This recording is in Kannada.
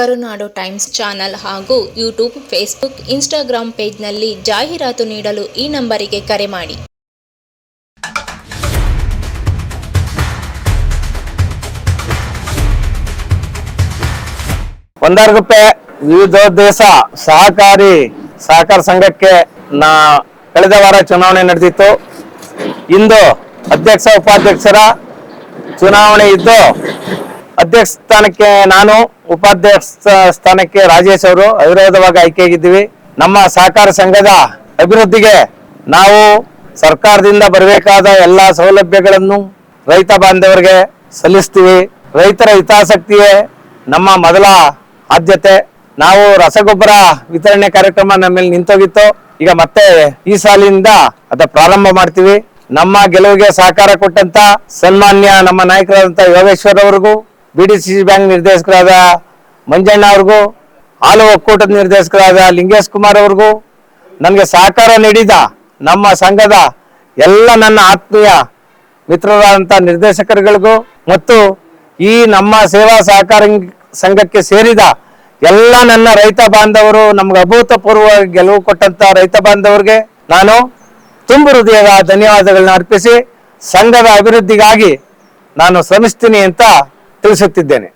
ಕರುನಾಡು ಟೈಮ್ಸ್ ಚಾನಲ್ ಹಾಗೂ ಯೂಟ್ಯೂಬ್, ಫೇಸ್ಬುಕ್ ಇನ್ಸ್ಟಾಗ್ರಾಂ ಪೇಜ್ನಲ್ಲಿ ಜಾಹೀರಾತು ನೀಡಲು ಈ ನಂಬರಿಗೆ ಕರೆ ಮಾಡಿ. ಒಂದಾರ್ಗುಪ್ಪೆ ವಿವಿಧೋದ್ದೇಶ ಸಹಕಾರಿ ಸಹಕಾರ ಸಂಘಕ್ಕೆ ನಾ ಕಳೆದ ವಾರ ಚುನಾವಣೆ ನಡೆದಿತ್ತು. ಇಂದು ಅಧ್ಯಕ್ಷ, ಉಪಾಧ್ಯಕ್ಷರ ಚುನಾವಣೆ ಇದ್ದು ಅಧ್ಯಕ್ಷ ಸ್ಥಾನಕ್ಕೆ ನಾನು, ಉಪಾಧ್ಯಕ್ಷ ಸ್ಥಾನಕ್ಕೆ ರಾಜೇಶ್ ಅವರು ಅವಿರೋಧವಾಗಿ ಆಯ್ಕೆಯಾಗಿದ್ದೀವಿ. ನಮ್ಮ ಸಹಕಾರ ಸಂಘದ ಅಭಿವೃದ್ಧಿಗೆ ನಾವು ಸರ್ಕಾರದಿಂದ ಬರಬೇಕಾದ ಎಲ್ಲ ಸೌಲಭ್ಯಗಳನ್ನು ರೈತ ಬಾಂಧವರಿಗೆ ಸಲ್ಲಿಸ್ತೀವಿ. ರೈತರ ಹಿತಾಸಕ್ತಿಯೇ ನಮ್ಮ ಮೊದಲ ಆದ್ಯತೆ. ನಾವು ರಸಗೊಬ್ಬರ ವಿತರಣೆ ಕಾರ್ಯಕ್ರಮ ನಮ್ಮಲ್ಲಿ ನಿಂತೋಗಿತ್ತು. ಈಗ ಮತ್ತೆ ಈ ಸಾಲಿನಿಂದ ಅದ ಪ್ರಾರಂಭ ಮಾಡ್ತೀವಿ. ನಮ್ಮ ಗೆಲುವಿಗೆ ಸಹಕಾರ ಕೊಟ್ಟಂತ ಸನ್ಮಾನ್ಯ ನಮ್ಮ ನಾಯಕರಾದಂತ ಯೋಗೇಶ್ವರ್ ಅವ್ರಿಗೂ ಬಿ ಡಿ ಸಿ ಬ್ಯಾಂಕ್ ನಿರ್ದೇಶಕರಾದ ಮಂಜಣ್ಣ ಅವ್ರಿಗೂ, ಹಾಲು ಒಕ್ಕೂಟದ ನಿರ್ದೇಶಕರಾದ ಲಿಂಗೇಶ್ ಕುಮಾರ್ ಅವ್ರಿಗೂ ನನಗೆ ಸಹಕಾರ ನೀಡಿದ ನಮ್ಮ ಸಂಘದ ಎಲ್ಲ ನನ್ನ ಆತ್ಮೀಯ ಮಿತ್ರರಾದಂಥ ನಿರ್ದೇಶಕರುಗಳಿಗೂ ಮತ್ತು ಈ ನಮ್ಮ ಸೇವಾ ಸಹಕಾರ ಸಂಘಕ್ಕೆ ಸೇರಿದ ಎಲ್ಲ ನನ್ನ ರೈತ ಬಾಂಧವರು, ನಮ್ಗೆ ಅಭೂತಪೂರ್ವ ಗೆಲುವು ಕೊಟ್ಟಂತ ರೈತ ಬಾಂಧವರಿಗೆ ನಾನು ತುಂಬು ಹೃದಯದ ಧನ್ಯವಾದಗಳನ್ನ ಅರ್ಪಿಸಿ, ಸಂಘದ ಅಭಿವೃದ್ಧಿಗಾಗಿ ನಾನು ಶ್ರಮಿಸ್ತೀನಿ ಅಂತ ತಿಳಿಸುತ್ತಿದ್ದೇನೆ.